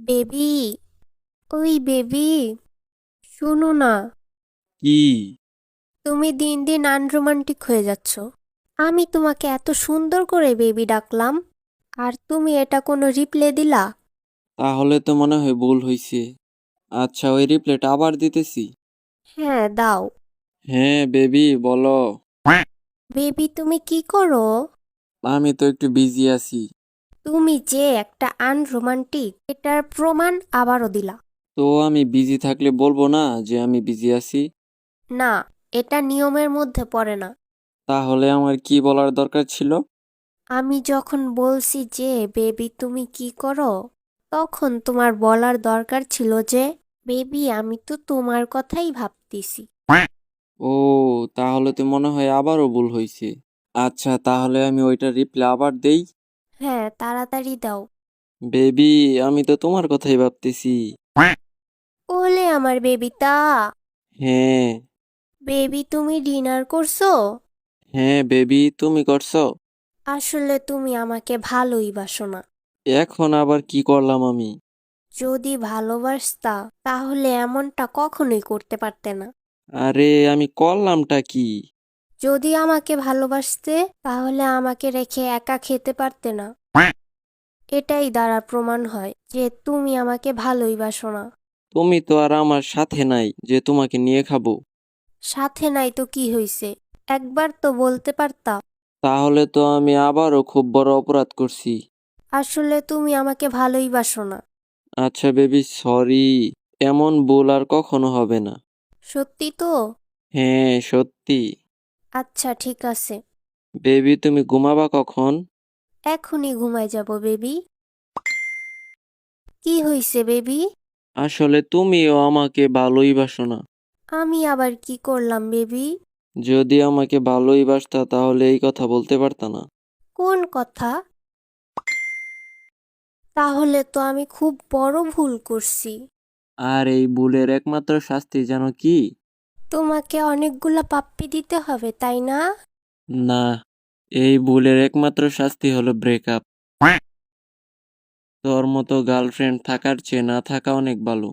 Baby. ওই baby শোনো না। কি? তুমি দিন দিন আনরোমান্টিক হয়ে যাচ্ছ। আমি তোমাকে এত সুন্দর করে বেবি ডাকলাম আর তুমি এটা কোনো রিপ্লে দিলা? তাহলে তো মনে হয় ভুল হইছে। আচ্ছা ওই রিপ্লেটা আবার দিতেছি। হ্যাঁ দাও। হ্যাঁ বেবি বলো। বেবি তুমি কি করো? আমি তো একটু বিজি আছি। তুমি যে একটা আনরোমান্টিক এটার প্রমাণ আবারও দিলা। তো আমি বিজি থাকলে বলব না যে আমি বিজি আছি? না এটা নিয়মের মধ্যে পড়ে না। তাহলে আমার কি বলার দরকার ছিল? আমি যখন বলছি যে বেবি তুমি কি করো? তখন তোমার বলার দরকার ছিল যে বেবি আমি তো তোমার কথাই ভাবতেছি। ও তাহলে তো মনে হয় আবারও ভুল হয়েছে আচ্ছা তাহলে আমি ওইটা রিপ্লে আবার দেই? হ্যাঁ তাড়াতাড়ি দাও। বেবি আমি তো তোমার কথাই ভাবতেছি। ওলে আমার বেবিটা হ্যাঁ। বেবি তুমি ডিনার করছ? হ্যাঁ বেবি তুমি করছ? আসলে তুমি আমাকে ভালোই বাসো না। এখন আবার কি করলাম আমি? যদি ভালোবাসতা তাহলে এমনটা কখনোই করতে পারতে না। আরে আমি করলামটা কি? যদি আমাকে ভালোবাসতে তাহলে আমাকে রেখে একা খেতে পারতে না। এটাই দ্বারা প্রমাণ হয় যে তুমি আমাকে ভালোই বাসো না। তুমি তো আর আমার সাথে নাই যে তোমাকে নিয়ে খাব। সাথে নাই তো কি হইছে? একবার তো বলতে পারতা। তাহলে তো আমি আবারও খুব বড় অপরাধ করছি। আসলে তুমি আমাকে ভালোই বাসো না। আচ্ছা বেবি সরি। এমন ভুল আর কখনো হবে না। সত্যি তো? হ্যাঁ সত্যি। আচ্ছা ঠিক আছে। বেবি তুমি ঘুমাবা কখন? এখনই ঘুমায় যাব বেবি। কি হইছে বেবি? আসলে তুমিও আমাকে ভালোই বাসো না। আমি আবার কি করলাম বেবি? যদি আমাকে ভালোই বাসতা তাহলে এই কথা বলতে পারতা না। কোন কথা? তাহলে তো আমি খুব বড় ভুল করছি। আর এই ভুলের একমাত্র শাস্তি জানো কি? তোমাকে অনেকগুলো পাপ্পি দিতে হবে তাই না? না এই ভুলের একমাত্র শাস্তি হলো ব্রেকআপ তোর মতো গার্লফ্রেন্ড থাকার চেয়ে না থাকা অনেক ভালো।